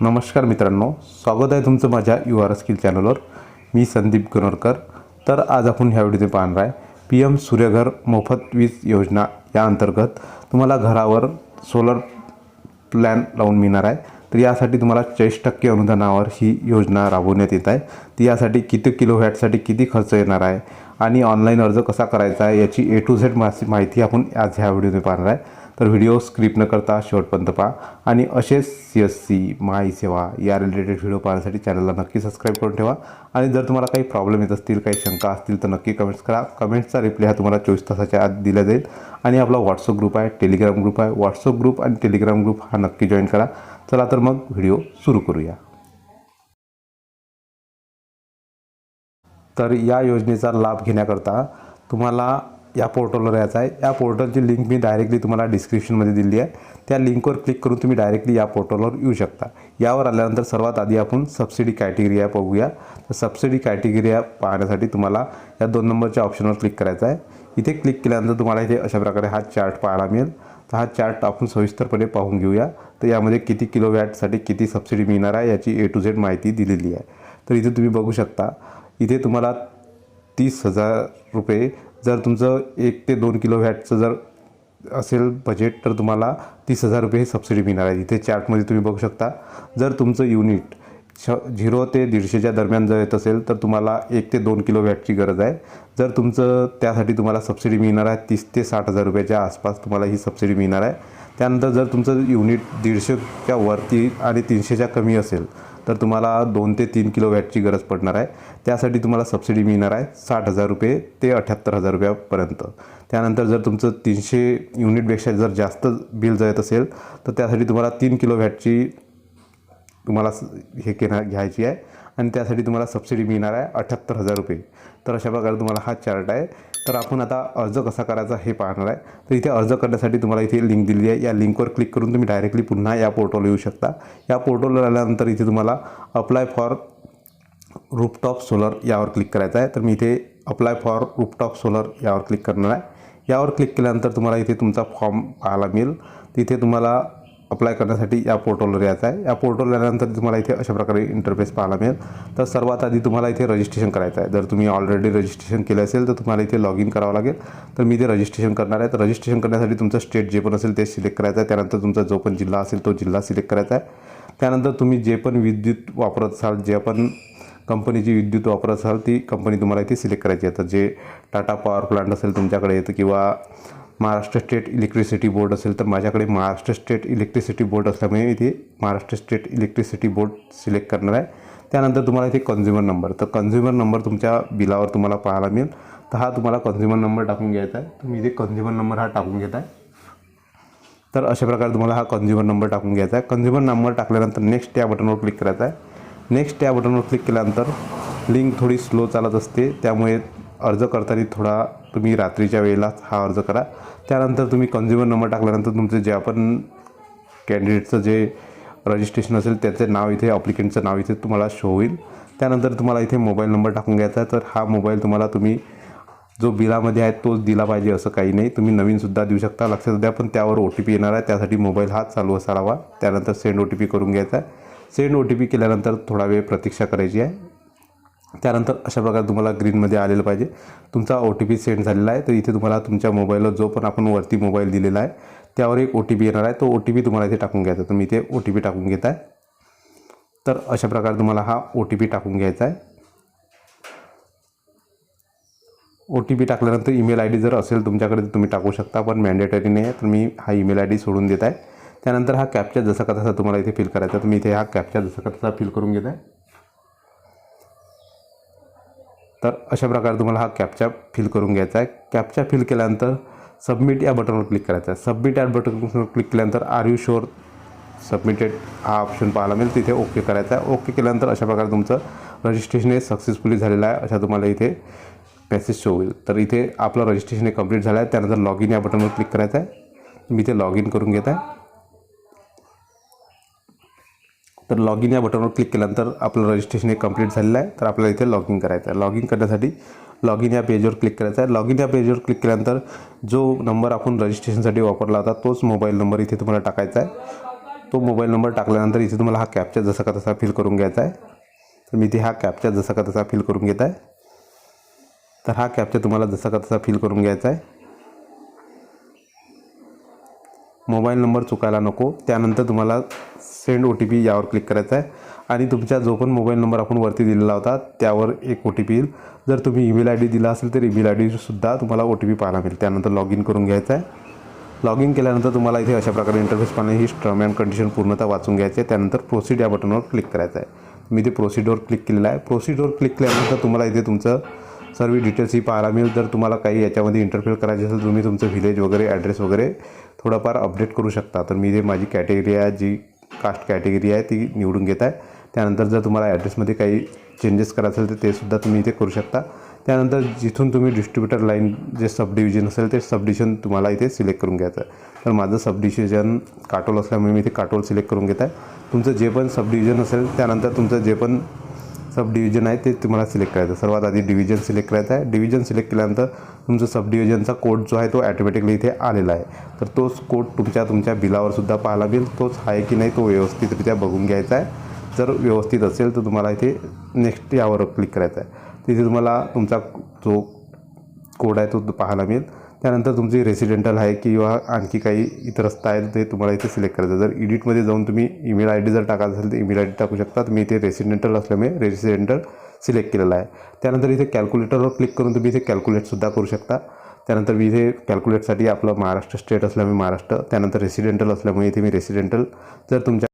नमस्कार मित्रांनो स्वागत आहे तुमचं माझ्या यू आर स्किल चॅनलवर. मी संदीप गणोरकर. तर आज आपण ह्या व्हिडिओमध्ये पाहणार आहे पी एम सूर्यघर मोफत वीज योजना या अंतर्गत तुम्हाला घरावर सोलर प्लॅन लावून मिळणार आहे. तर यासाठी तुम्हाला चाळीस टक्के अनुदानावर ही योजना राबवण्यात येत आहे. तर यासाठी किती किलो वॅटसाठी किती खर्च येणार आहे आणि ऑनलाईन अर्ज कसा करायचा आहे याची ए टू झेड माहिती आपण आज ह्या व्हिडिओमध्ये पाहणार आहे. तर व्हिडिओ स्क्रिप्ट न करता शेवटपर्यंत पहा. आणि असेच सी एस सी माय सेवा या रिलेटेड व्हिडिओ पाहण्यासाठी चॅनलला नक्की सबस्क्राईब करून ठेवा. आणि जर तुम्हाला काही प्रॉब्लेम येत असतील काही शंका असतील तर नक्की कमेंट्स करा. कमेंट्सचा रिप्लाय हा तुम्हाला चोवीस तासाच्या आत दिला जाईल. आणि आपला व्हॉट्सअप ग्रुप आहे टेलिग्राम ग्रुप आहे. व्हॉट्सअप ग्रुप आणि टेलिग्राम ग्रुप हा नक्की जॉईन करा. चला तर मग व्हिडिओ सुरू करूया. तर या योजनेचा लाभ घेण्याकरता तुम्हाला या पोर्टलवर यायचं आहे. या पोर्टलची लिंक मी डायरेक्टली तुम्हाला डिस्क्रिप्शनमध्ये दिली आहे. त्या लिंकवर क्लिक करून तुम्ही डायरेक्टली या पोर्टलवर येऊ शकता. यावर आल्यानंतर सर्वात आधी आपण सबसिडी कॅटेगरी ॲप बघूया. तर सबसिडी कॅटेगरी ॲप पाहण्यासाठी तुम्हाला या दोन नंबरच्या ऑप्शनवर क्लिक करायचं आहे. इथे क्लिक केल्यानंतर तुम्हाला इथे अशा प्रकारे हा चार्ट पाहायला मिळेल. तर हा चार्ट आपण सविस्तरपणे पाहून घेऊया. तर यामध्ये किती किलो वॅटसाठी किती सबसिडी मिळणार आहे याची ए टू झेड माहिती दिलेली आहे. तर इथे तुम्ही बघू शकता. इथे तुम्हाला तीस हजार रुपये जर तुमचं एक ते दोन किलो वॅटचं जर असेल बजेट तर तुम्हाला तीस हजार रुपये सबसिडी मिळणार आहे. इथे चार्टमध्ये तुम्ही बघू शकता. जर तुमचं युनिट श झिरो ते दीडशेच्या दरम्यान जर येत असेल तर तुम्हाला एक ते दोन किलो वॅटची गरज आहे. जर तुमचं त्यासाठी तुम्हाला सबसिडी मिळणार आहे तीस ते साठ हजार रुपयाच्या आसपास तुम्हाला ही सबसिडी मिळणार आहे. त्यानंतर जर तुमचं युनिट दीडशेच्या वरती आणि तीनशेच्या कमी असेल तर तुम्हाला दोन ते तीन किलो वॅटची गरज पडणार आहे. त्यासाठी तुम्हाला सबसिडी मिळणार आहे साठ हजार रुपये ते अठ्याहत्तर हजार रुपयापर्यंत. त्यानंतर जर तुमचं तीनशे युनिटपेक्षा जर जास्त बिल जळत असेल तर त्यासाठी तुम्हाला तीन किलो वॅटची तुम्हाला स- हे घेणार घ्यायची आहे आणि त्यासाठी तुम्हाला सबसिडी मिळणार आहे अठ्ठ्याहत्तर हजार रुपये. तर अशा प्रकारे तुम्हाला हा चार्ट आहे. तर आपण आता अर्ज कसा करायचा हे पाहणार आहे. तर इथे अर्ज करण्यासाठी तुम्हाला इथे लिंक दिली आहे. या लिंकवर क्लिक करून तुम्ही डायरेक्टली पुन्हा या पोर्टलवर येऊ शकता. या पोर्टलवर आल्यानंतर इथे तुम्हाला अप्लाय फॉर रूपटॉप सोलर यावर क्लिक करायचं आहे. तर मी इथे अप्लाय फॉर रूपटॉप सोलर यावर क्लिक करणार आहे. यावर क्लिक केल्यानंतर तुम्हाला इथे तुमचा फॉर्म पाहायला मिळेल. तिथे तुम्हाला अप्लाय करण्यासाठी या पोर्टलवर यायचं आहे. या पोर्टलवर आल्यानंतर तुम्हाला इथे अशा प्रकारे इंटरफेस पाहायला मिळेल. तर सर्वात आधी तुम्हाला इथे रजिस्ट्रेशन करायचं आहे. जर तुम्ही ऑलरेडी रजिस्ट्रेशन केलं असेल तर तुम्हाला इथे लॉग इन करावं लागेल. तर मी इथे रजिस्ट्रेशन करणार आहे. तर रजिस्ट्रेशन करण्यासाठी तुमचं स्टेट जे पण असेल ते सिलेक्ट करायचं आहे. त्यानंतर तुमचा जो पण जिल्हा असेल तो जिल्हा सिलेक्ट करायचा आहे. त्यानंतर तुम्ही जे पण विद्युत वापरत असाल जे पण कंपनीची विद्युत वापरत असाल ती कंपनी तुम्हाला इथे सिलेक्ट करायची आहे. तर जे टाटा पॉवर प्लांट असेल तुमच्याकडे येतं किंवा महाराष्ट्र स्टेट इलेक्ट्रिसिटी बोर्ड असेल तर माझ्याकडे महाराष्ट्र स्टेट इलेक्ट्रिसिटी बोर्ड असल्यामुळे इथे Maharashtra state electricity board select करणार आहे. त्यानंतर तुम्हाला इथे कन्झ्युमर नंबर तर कन्झ्युमर नंबर तुमच्या बिलावर तुम्हाला पाहायला मिळेल. तर हा तुम्हाला कन्झ्युमर नंबर टाकून घ्यायचा आहे. तुम्ही इथे कन्झ्युमर नंबर हा टाकून घेत आहे तर अशा प्रकारे तुम्हाला हा कन्झ्युमर नंबर टाकून घ्यायचा आहे. कन्झ्युमर नंबर टाकल्यानंतर नेक्स्ट या बटनवर क्लिक करायचा आहे. नेक्स्ट या बटनवर क्लिक केल्यानंतर लिंक थोडी स्लो चालत असते. त्यामुळे अर्ज करताना थोडा तुम्ही रात्रीच्या वेळेलाच हा अर्ज करा. त्यानंतर तुम्ही कन्झ्युमर नंबर टाकल्यानंतर तुमचं जे आपण कॅन्डिडेटचं जे रजिस्ट्रेशन असेल त्याचे नाव इथे अप्लिकेंटचं नाव इथे तुम्हाला शो होईल. त्यानंतर तुम्हाला इथे मोबाईल नंबर टाकून घ्यायचा आहे. तर हा मोबाईल तुम्हाला तुम्ही जो बिलामध्ये आहे तोच दिला पाहिजे असं काही नाही. तुम्ही नवीनसुद्धा देऊ शकता. लक्षात द्या पण त्यावर ओ टी पी येणार आहे. त्यासाठी मोबाईल हा चालू असावा. त्यानंतर सेंड ओ टी पी करून घ्यायचा आहे. सेंड ओ टी पी केल्यानंतर थोडा वेळ प्रतीक्षा करायची आहे. त्यानंतर अशा प्रकारे तुम्हाला ग्रीनमध्ये आलेलं पाहिजे. तुमचा ओ टी पी सेंड झालेला आहे तर इथे तुम्हाला तुमच्या मोबाईलवर जो पण आपण वरती मोबाईल दिलेला आहे त्यावर एक ओ टी पी येणार आहे. तो ओ टी पी तुम्हाला इथे टाकून घ्यायचा तुम्ही इथे ओ टी पी टाकून घेत आहे तर अशा प्रकारे तुम्हाला हा ओ टी पी टाकून घ्यायचा आहे. ओ टी पी टाकल्यानंतर ईमेल आय डी जर असेल तुमच्याकडे तर तुम्ही टाकू शकता. पण मॅन्डेटरी नाही आहे तर मी हा ईमेल आय डी सोडून देत आहे. त्यानंतर हा कॅपचा जसा का तसा तुम्हाला इथे फिल करायचा आहे. तुम्ही इथे हा कॅपचा जसा का तसा फिल करून घेत आहे. तर अशा प्रकारे तुम्हाला हा कॅपचा फिल करून घ्यायचा आहे. कॅपचा फिल केल्यानंतर सबमिट या बटनवर क्लिक करायचं आहे. सबमिट या बटनवर क्लिक केल्यानंतर आर यू शुअर सबमिटेड हा ऑप्शन पाहायला मिळेल. तिथे ओके करायचा आहे. ओके केल्यानंतर अशा प्रकारे तुमचं रजिस्ट्रेशन हे सक्सेसफुली झालेलं आहे. अशा तुम्हाला इथे मेसेज शो होईल. तर इथे आपलं रजिस्ट्रेशन हे कंप्लीट झालं आहे. त्यानंतर लॉग इन या बटनवर क्लिक करायचं आहे. मी इथे लॉग इन करून घेत आहे. तर लॉग इन या बटनवर क्लिक केल्यानंतर आपलं रजिस्ट्रेशन हे कंप्लीट झालेलं आहे. तर आपल्याला इथे लॉग इन करायचं आहे. लॉग इन करण्यासाठी लॉग इन या पेजवर क्लिक करायचं आहे. लॉग इन या पेजवर क्लिक केल्यानंतर जो नंबर आपण रजिस्ट्रेशनसाठी वापरला होता तोच मोबाईल नंबर इथे तुम्हाला टाकायचा आहे. तो मोबाईल नंबर टाकल्यानंतर इथे तुम्हाला हा कॅपचा जसा का तसा फिल करून घ्यायचा आहे. तर मी इथे हा कॅपचा जसा का तसा फिल करून घेत आहे. तर हा कॅपचा तुम्हाला जसा का तसा फिल करून घ्यायचा आहे. मोबाईल नंबर चुकायला नको. त्यानंतर तुम्हाला सेंड ओ टी पी यावर क्लिक करायचा आहे. आणि तुमचा जो पण मोबाईल नंबर आपण वरती दिलेला होता त्यावर एक ओ टी पी येईल. जर तुम्ही ईमेल आय डी दिला असेल तर ईमेल आय डीसुद्धा तुम्हाला ओ टी पी पाहायला मिळेल. त्यानंतर लॉग इन करून घ्यायचं आहे. लॉग इन केल्यानंतर तुम्हाला इथे अशा प्रकारे इंटरफेस पाहणे ही टर्म अँड कंडिशन पूर्णतः वाचून घ्यायचे. आहे त्यानंतर प्रोसीड या बटनवर क्लिक करायचं आहे. मी ते प्रोसिडवर क्लिक केलेलं आहे. प्रोसिडवर क्लिक केल्यानंतर तुम्हाला इथे तुमचं सर्व डिटेल्स ही पाहायला मिळेल. जर तुम्हाला काही याच्यामध्ये इंटरफेअर करायचे असेल तुम्ही तुमचं व्हिलेज वगैरे ॲड्रेस वगैरे थोडंफार अपडेट करू शकता. तर मी जे माझी कॅटेगरी आहे जी कास्ट कॅटेगरी आहे ती निवडून घेत आहे. त्यानंतर जर तुम्हाला ॲड्रेसमध्ये काही चेंजेस करायचं असेल तर ते सुद्धा तुम्ही इथे करू शकता. त्यानंतर जिथून तुम्ही डिस्ट्रीब्युटर लाईन जे सब डिव्हिजन असेल ते सब डिव्हिजन तुम्हाला इथे सिलेक्ट करून घ्यायचं आहे. तर माझं सब डिव्हिजन काटोल असल्यामुळे मी इथे काटोल सिलेक्ट करून घेत आहे. तुमचं जे पण सब डिव्हिजन असेल त्यानंतर तुमचं जे पण सब डिव्हिजन आहे ते तुम्हाला सिलेक्ट करायचं. आहे. सर्वात आधी डिव्हिजन सिलेक्ट करायचं आहे. डिव्हिजन सिलेक्ट केल्यानंतर तुमचा सब डिव्हिजनचा कोड जो आहे तो ॲटोमॅटिकली इथे आलेला आहे. तर तोच कोड तुमच्या तुमच्या बिलावर सुद्धा पाहायला मिळेल. तोच आहे की नाही तो व्यवस्थितरित्या बघून घ्यायचा आहे. जर व्यवस्थित असेल तर तुम्हाला इथे नेक्स्ट यावर क्लिक करायचं आहे. तिथे तुम्हाला तुमचा जो कोड आहे तो पाहायला मिळेल. त्यानंतर तुमची रेसिडेंटल आहे किंवा आणखी काही इतर रस्ता आहे ते तुम्हाला इथे सिलेक्ट करायचं जर एडिटमध्ये जाऊन तुम्ही ईमेल आय डी जर टाकायचं असेल तर ईमेल आय डी टाकू शकता. मी इथे रेसिडेंटल असल्यामुळे रेसिडेंटल सिलेक्ट केलेलं आहे. त्यानंतर इथे कॅल्क्युलेटरवर क्लिक करून तुम्ही इथे कॅल्क्युलेटसुद्धा करू शकता. त्यानंतर मी इथे कॅल्क्युलेटसाठी आपलं महाराष्ट्र स्टेट असल्यामुळे महाराष्ट्र त्यानंतर रेसिडेंटल असल्यामुळे इथे मी रेसिडेंटल जर तुमच्या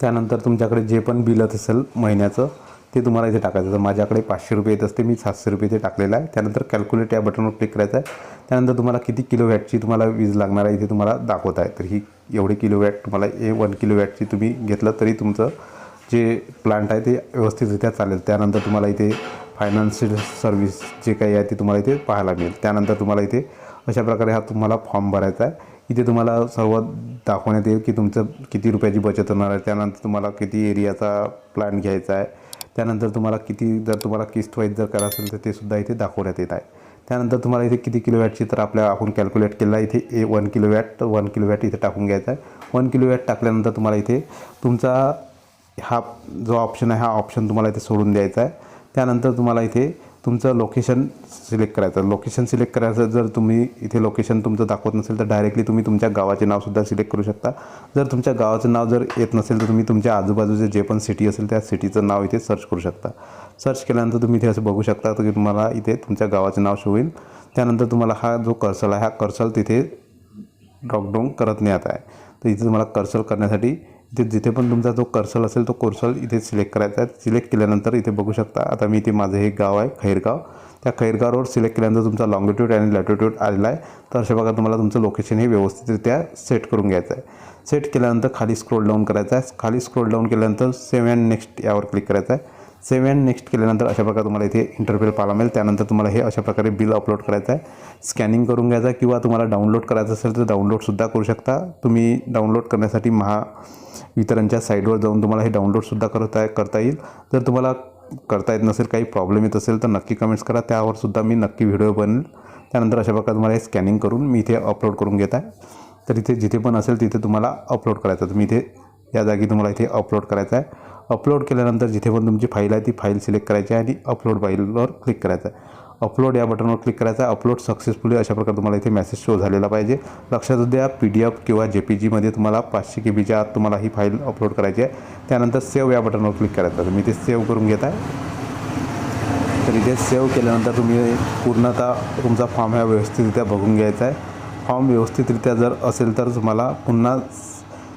त्यानंतर तुमच्याकडे जे पण बिल असेल महिन्याचं ते तुम्हाला इथे टाकायचं तर माझ्याकडे पाचशे रुपये येत असते मी सातशे रुपये इथे टाकलेलं आहे. त्यानंतर कॅल्क्युलेट या बटनवर क्लिक करायचं आहे. त्यानंतर तुम्हाला किती किलो वॅटची तुम्हाला वीज लागणार आहे इथे तुम्हाला दाखवत आहे. तर ही एवढी किलो वॅट तुम्हाला ए वन किलो वॅटची तुम्ही घेतलं तरी तुमचं जे प्लांट आहे ते व्यवस्थितरित्या चालेल. त्यानंतर तुम्हाला इथे फायनान्शियल सर्व्हिस जे काही आहे ते तुम्हाला इथे पाहायला मिळेल. त्यानंतर तुम्हाला इथे अशा प्रकारे हा तुम्हाला फॉर्म भरायचा आहे. इथे तुम्हाला सर्व दाखवण्यात येईल की तुमचं किती रुपयाची बचत होणार आहे. त्यानंतर तुम्हाला किती एरियाचा प्लॅन घ्यायचा आहे. त्यानंतर तुम्हाला किती जर तुम्हाला किस्त वाईज जर करायचं असेल तर ते सुद्धा इथे दाखवण्यात येत आहे. त्यानंतर तुम्हाला इथे किती किलो वॅटची तर आपल्या आपण कॅल्क्युलेट केला आहे. इथे A one kilowatt one kilowatt इथे टाकून घ्यायचा आहे. वन किलो वॅट टाकल्यानंतर तुम्हाला इथे तुमचा हा जो ऑप्शन आहे हा ऑप्शन तुम्हाला इथे सोडून द्यायचा आहे. त्यानंतर तुम्हाला इथे तुमचं लोकेशन सिलेक्ट करायचं. लोकेशन सिलेक्ट करायचं जर तुम्ही इथे लोकेशन तुमचं दाखवत नसेल तर डायरेक्टली तुम्ही तुमच्या गावाचे नावसुद्धा सिलेक्ट करू शकता. जर तुमच्या गावाचं नाव जर येत नसेल तर तुम्ही तुमच्या आजूबाजूचे जे पण सिटी असेल त्या सिटीचं नाव इथे सर्च करू शकता. सर्च केल्यानंतर तुम्ही इथे असं बघू शकता की तुम्हाला इथे तुमच्या गावाचं नाव शो होईल. त्यानंतर तुम्हाला हा जो कर्सल आहे हा कर्सल तिथे ड्रॉपडाऊन करत नेत आहे. तर इथे तुम्हाला कर्सल करण्यासाठी इथे जिथे पण तुमचा जो कर्सल असेल तो कर्सल इथे सिलेक्ट करायचा आहे. सिलेक्ट केल्यानंतर इथे बघू शकता आता मी इथे माझं हे गाव आहे खैरगाव. त्या खैरगाववर सिलेक्ट केल्यानंतर तुमचा लॉंगिट्यूड आणि लॅटिट्यूड आलेला आहे. तर अशा भागात तुम्हाला तुमचं लोकेशन हे व्यवस्थितरित्या सेट करून घ्यायचं आहे. सेट केल्यानंतर खाली स्क्रोल डाऊन करायचं आहे. खाली स्क्रोल डाऊन केल्यानंतर सेव्ह अँड नेक्स्ट यावर क्लिक करायचं आहे. सेव्ह अँड नेक्स्ट केल्यानंतर अशा प्रकारे तुम्हाला इथे इंटरफेल पाहायला मिळेल. त्यानंतर तुम्हाला हे अशा प्रकारे बिल अपलोड करायचं आहे. स्कॅनिंग करून घ्यायचं किंवा तुम्हाला डाउनलोड करायचं असेल तर डाउनलोडसुद्धा करू शकता. तुम्ही डाउनलोड करण्यासाठी महा वितरणच्या साईटवर जाऊन तुम्हाला हे डाउनलोडसुद्धा करता करता येईल. जर तुम्हाला करता येत नसेल काही प्रॉब्लेम येत असेल तर नक्की कमेंट्स करा. त्यावरसुद्धा मी नक्की व्हिडिओ बनेल. त्यानंतर अशा प्रकारे तुम्हाला हे स्कॅनिंग करून मी इथे अपलोड करून घेत आहे. तर इथे जिथे पण असेल तिथे तुम्हाला अपलोड करायचं तुम्ही इथे या जागी तुम्हाला इथे अपलोड करायचं आहे. अपलोड केल्यानंतर जिथे पण तुमची फाईल आहे ती फाईल सिलेक्ट करायची आहे आणि अपलोड फाईलवर क्लिक करायचं आहे. अपलोड या बटनवर क्लिक करायचा. आहे अपलोड सक्सेसफुली अशा प्रकारे तुम्हाला इथे मेसेज शो झालेला पाहिजे. लक्षात द्या पी डी एफ किंवा जे पी जीमध्ये तुम्हाला पाचशे के बीच्या आत तुम्हाला ही फाईल अपलोड करायची आहे. त्यानंतर सेव्ह या बटनवर क्लिक करायचं. मी ते सेव्ह करून घेत आहे. तर इथे सेव्ह केल्यानंतर तुम्ही पूर्णतः तुमचा फॉर्म हा व्यवस्थितरित्या बघून घ्यायचा आहे. फॉर्म व्यवस्थितरित्या जर असेल तर तुम्हाला पुन्हा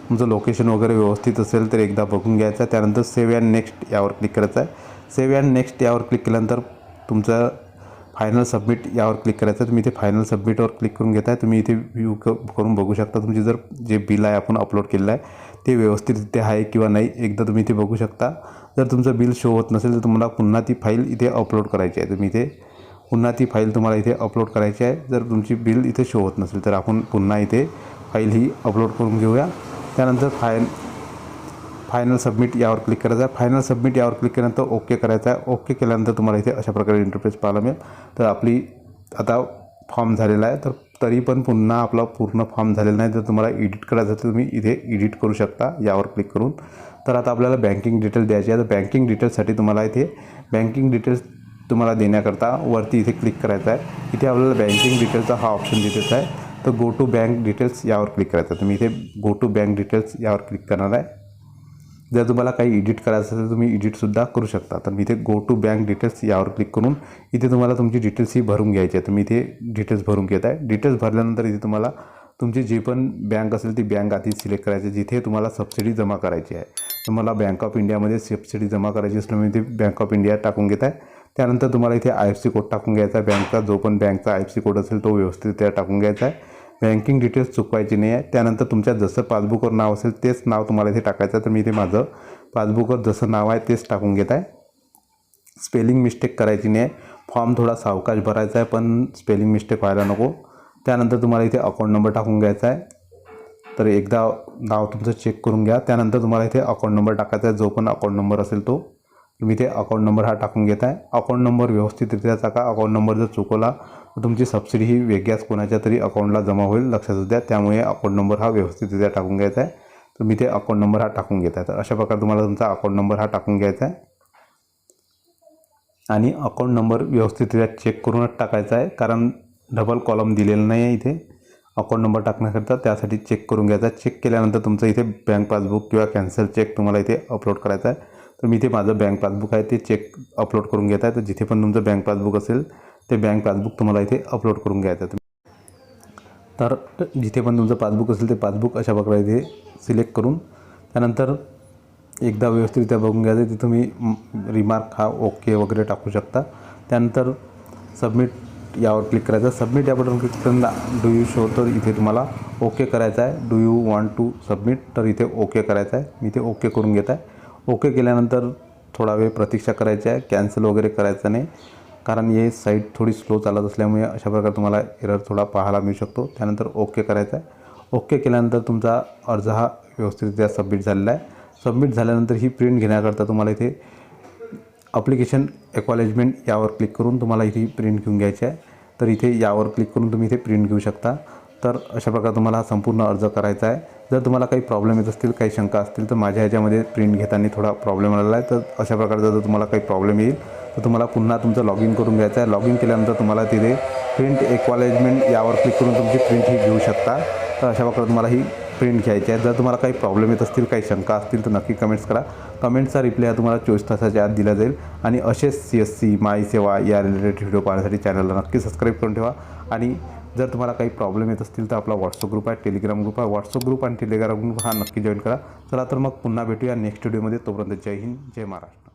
तुमचं लोकेशन वगैरे व्यवस्थित असेल तर एकदा बघून घ्यायचं आहे. त्यानंतर सेव्ह अँड नेक्स्ट यावर क्लिक करायचं आहे. सेव्ह अँड नेक्स्ट यावर क्लिक केल्यानंतर तुमचं फायनल सबमिट यावर क्लिक करायचं आहे. तुम्ही इथे फायनल सबमिटवर क्लिक करून घेताय. तुम्ही इथे व्ह्यू क करून बघू शकता. तुमची जर जे बिल आहे आपण अपलोड केलेलं आहे ते व्यवस्थितरित्या आहे किंवा नाही एकदा तुम्ही इथे बघू शकता. जर तुमचं बिल शो होत नसेल तर तुम्हाला पुन्हा ती फाईल इथे अपलोड करायची आहे. तुम्ही इथे पुन्हा ती फाईल तुम्हाला इथे अपलोड करायची आहे. जर तुमची बिल इथे शो होत नसेल तर आपण पुन्हा इथे फाईल ही अपलोड करून घेऊया. त्यानंतर फाईल फायनल सबमिट यावर क्लिक करायचं आहे. फायनल सबमिट यावर क्लिक केल्यानंतर ओके करायचं आहे. ओके केल्यानंतर तुम्हाला इथे अशा प्रकारे इंटरफेस पाहायला मिळेल. तर आपली आता फॉर्म झालेला आहे. तर तरी पण पुन्हा आपला पूर्ण फॉर्म झालेला नाही. तर तुम्हाला एडिट करायचं तर तुम्ही इथे एडिट करू शकता यावर क्लिक करून. तर आता आपल्याला बँकिंग डिटेल द्यायची आहे. तर बँकिंग डिटेल्ससाठी तुम्हाला इथे बँकिंग डिटेल्स तुम्हाला देण्याकरता वरती इथे क्लिक करायचं आहे. इथे आपल्याला बँकिंग डिटेलचा हा ऑप्शन दिलेला आहे. तर गो टू बँक डिटेल्स यावर क्लिक करायचं आहे. तुम्ही इथे गो टू बँक डिटेल्स यावर क्लिक करणार आहे. जर तुम्हाला काही एडिट करायचं असेल तर तुम्ही एडिटसुद्धा करू शकता. तर मी इथे गो टू बँक डिटेल्स यावर क्लिक करून इथे तुम्हाला तुमची डिटेल्स ही भरून घ्यायची आहे. तर मी इथे डिटेल्स भरून घेत आहे. डिटेल्स भरल्यानंतर इथे तुम्हाला तुमची जी पण बँक असेल ती बँक आधी सिलेक्ट करायची आहे, जिथे तुम्हाला सबसिडी जमा करायची आहे. तर मला बँक ऑफ इंडियामध्ये सबसिडी जमा करायची असल्यामुळे मी इथे बँक ऑफ इंडिया टाकून घेत आहे. त्यानंतर तुम्हाला इथे आय एफ सी कोड टाकून घ्यायचा आहे. बँकचा जो पण बँकचा आय एफ सी कोड असेल तो व्यवस्थित त्या टाकून घ्यायचा आहे. बँकिंग डिटेल्स चुकवायची नाही आहे त्यानंतर तुमच्या जसं पासबुकवर नाव असेल तेच नाव तुम्हाला इथे टाकायचं आहे. तर मी इथे माझं पासबुकवर जसं नाव आहे तेच टाकून घेत आहे. स्पेलिंग मिस्टेक करायची नाही आहे फॉर्म थोडा सावकाश भरायचा आहे पण स्पेलिंग मिस्टेक व्हायला नको. त्यानंतर तुम्हाला इथे अकाउंट नंबर टाकून घ्यायचा आहे. तर एकदा नाव तुमचं चेक करून घ्या. त्यानंतर तुम्हाला इथे अकाउंट नंबर टाकायचा आहे. जो पण अकाउंट नंबर असेल तो. तुम्ही ते अकाउंट नंबर हा टाकून घेत आहे अकाउंट नंबर व्यवस्थितरित्या टाका. अकाउंट नंबर जर चुकवला तर तुमची सबसिडी ही वेगळ्याच कोणाच्या तरी अकाउंटला जमा होईल लक्षात द्या. त्यामुळे अकाउंट नंबर हा व्यवस्थितरित्या टाकून घ्यायचा आहे. तुम्ही ते अकाउंट नंबर हा टाकून घेत आहे तर अशा प्रकारे तुम्हाला तुमचा अकाउंट नंबर हा टाकून घ्यायचा आहे. आणि अकाउंट नंबर व्यवस्थितरित्या चेक करूनच टाकायचा आहे. कारण डबल कॉलम दिलेला नाही आहे इथे. अकाउंट नंबर टाकण्याकरता त्यासाठी चेक करून घ्यायचा आहे. चेक केल्यानंतर तुमचं इथे बँक पासबुक किंवा कॅन्सल चेक तुम्हाला इथे अपलोड करायचा आहे. तर मी इथे माझं बँक पासबुक आहे ते चेक अपलोड करून घेत आहे. तर जिथे पण तुमचं बँक पासबुक असेल ते बँक पासबुक तुम्हाला इथे अपलोड करून घ्यायचं आहे. तर जिथे पण तुमचं पासबुक असेल ते पासबुक अशा प्रकारे इथे सिलेक्ट करून त्यानंतर एकदा व्यवस्थितरित्या बघून घ्यायचं तिथे तुम्ही रिमार्क हा ओके वगैरे टाकू शकता. त्यानंतर सबमिट यावर क्लिक करायचं. सबमिट या बटन क्लिक करून डू यू शो तर इथे तुम्हाला ओके करायचं आहे. Do you want to submit तर इथे ओके करायचं आहे. मी इथे ओके करून घेत आहे. ओके केल्यानंतर थोडा वेळ प्रतीक्षा करायची आहे. कॅन्सल वगैरे करायचं नाही. कारण हे साईट थोडी स्लो चालत असल्यामुळे अशा प्रकारे तुम्हाला एरर थोडा पाहायला मिळू शकतो. त्यानंतर ओके करायचं आहे. ओके केल्यानंतर तुमचा अर्ज हा व्यवस्थितरित्या सबमिट झालेला आहे. सबमिट झाल्यानंतर ही प्रिंट घेण्याकरता तुम्हाला इथे अप्लिकेशन एक्वॉलेजमेंट यावर क्लिक करून तुम्हाला इथे प्रिंट घेऊन घ्यायची आहे. तर इथे यावर क्लिक करून तुम्ही इथे प्रिंट घेऊ शकता. तर अशा प्रकारे तुम्हाला हा संपूर्ण अर्ज करायचा आहे. जर तुम्हाला काही प्रॉब्लेम येत असतील काही शंका असतील तर माझ्या ह्याच्यामध्ये प्रिंट घेताना थोडा प्रॉब्लेम आलेला आहे. तर अशा प्रकारचा जर तुम्हाला काही प्रॉब्लेम येईल तर तुम्हाला पुन्हा तुमचं लॉग इन करून घ्यायचं आहे. लॉग इन केल्यानंतर तुम्हाला तिथे प्रिंट एक्वॉलेजमेंट यावर क्लिक करून तुमची प्रिंट ही घेऊ शकता. तर अशा प्रकारे तुम्हाला ही प्रिंट घ्यायची आहे. जर तुम्हाला काही प्रॉब्लेम येत असतील काही शंका असतील तर नक्की कमेंट्स करा. कमेंटचा रिप्लाय हा तुम्हाला चोवीस तासाच्या आत दिला जाईल. आणि असेच सी एस सी माय सेवा या रिलेटेड व्हिडिओ पाहण्यासाठी चॅनलला नक्की सबस्क्राईब करून ठेवा. आणि जर तुम्हाला काही प्रॉब्लेम येत असतील तर आपला व्हॉट्सअप ग्रुप आहे टेलिग्राम ग्रुप आहे. व्हॉट्सअप ग्रुप आणि टेलिग्राम ग्रुप हा नक्की जॉईन करा. चला तर मग पुन्हा भेटूया नेक्स्ट व्हिडिओमध्ये तोपर्यंत जय हिंद जय महाराष्ट्र.